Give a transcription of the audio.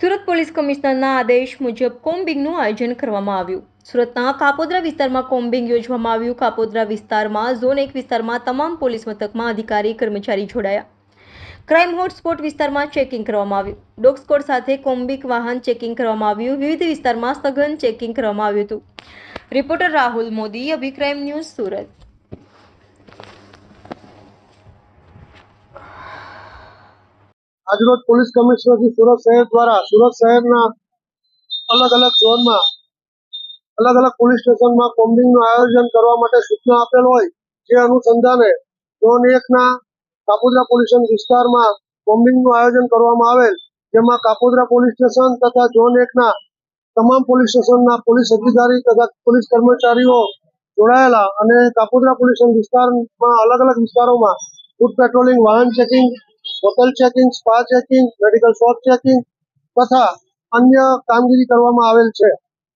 Surat police કમિશનરના આદેશ મુજબ કોમ્બિંગનું આયોજન. કરવામાં આવ્યું. સુરતના કાપોદ્રા વિસ્તારમાં કોમ્બિંગ યોજવામાં આવ્યું. કાપોદ્રા વિસ્તારમાં, ઝોન એક વિસ્તારમાં તમામ પોલીસ મથકમાં અધિકારી, કર્મચારી જોડાયા. ક્રાઇમ હોટસ્પોટ વિસ્તારમાં ચેકિંગ કરવામાં આવ્યું. ડોગ સ્કોડ સાથે કોમ્બિક વાહન ચેકિંગ કરવામાં આવ્યું. વિવિધ વિસ્તારમાં સઘન ચેકિંગ કરવામાં આવ્યું હતું. રિપોર્ટર રાહુલ મોદી અભિક્રાઇમ ન્યૂઝ સુરત. આજરોજ પોલીસ કમિશનર શ્રી સુરત શહેર દ્વારા, સુરત શહેરના અલગ અલગ ઝોનમાં, અલગ અલગ પોલીસ સ્ટેશનમાં કોમ્બિંગનું આયોજન કરવા માટે સૂચના આપેલ હોય, જે અનુસંધાને ઝોન એકના કાપોદ્રા પોલીસ વિસ્તારમાં કોમ્બિંગનું આયોજન કરવામાં આવેલ, જેમાં કાપોદ્રા પોલીસ સ્ટેશન તથા ઝોન એકના તમામ પોલીસ સ્ટેશનના પોલીસ અધિકારી તથા પોલીસ કર્મચારીઓ જોડાયેલા અને કાપોદ્રા પોલીસ વિસ્તારમાં અલગ અલગ વિસ્તારોમાં ફૂડ પેટ્રોલિંગ, વાહન checking hotel checking spa checking medical shop checking તથા અન્ય કામગીરી કરવામાં આવેલ છે.